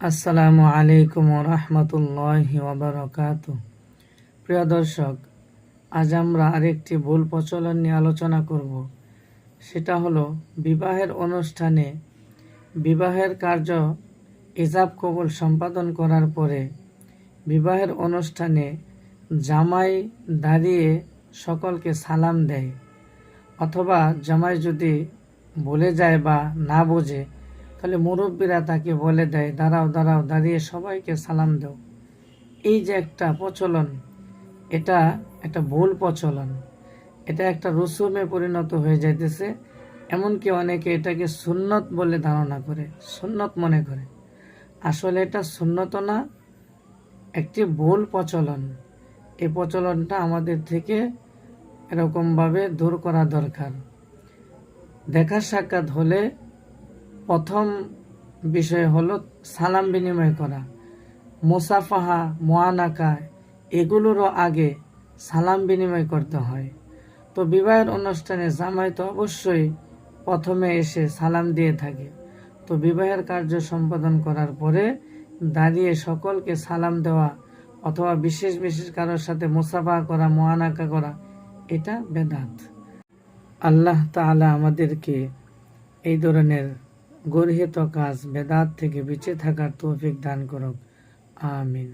আসসালামু আলাইকুম রহমতুল্লাহ ওবরকাত প্রিয় দর্শক, আজ আমরা আরেকটি ভুল প্রচলন নিয়ে আলোচনা করব। সেটা হলো, বিবাহের অনুষ্ঠানে বিবাহের কার্য ইজাব কবুল সম্পাদন করার পরে বিবাহের অনুষ্ঠানে জামাই দাঁড়িয়ে সকলকে সালাম দেয়। অথবা জামাই যদি বলে যায় বা না বোঝে তাহলে মুরব্বীরা তাকে বলে দেয়, দাঁড়াও দাঁড়াও, দাঁড়িয়ে সবাইকে সালাম দাও। এই যে একটা প্রচলন, এটা একটা ভুল প্রচলন। এটা একটা রসুমে পরিণত হয়ে যাইতেছে। এমনকি অনেকে এটাকে সুন্নত বলে ধারণা করে, সুন্নত মনে করে। আসলে এটা সুন্নত না, একটি ভুল প্রচলন। এই প্রচলনটা আমাদের থেকে এরকমভাবে দূর করা দরকার। দেখা সাক্ষাৎ হলে প্রথম বিষয় হলো সালাম বিনিময় করা। মুসাফাহা মোয়ানাকা এগুলোরও আগে সালাম বিনিময় করতে হয়। তো বিবাহের অনুষ্ঠানে জামাই তো অবশ্যই প্রথমে এসে সালাম দিয়ে থাকে। তো বিবাহের কার্য সম্পাদন করার পরে দাঁড়িয়ে সকলকে সালাম দেওয়া অথবা বিশেষ বিশেষ কারোর সাথে মুসাফা করা মোয়ানাকা করা, এটা বেদাত। আল্লাহ তাআলা আমাদেরকে এই ধরনের গর্হিত কাজ বেদাত থেকে বেঁচে থাকার তৌফিক দান করুক আমিন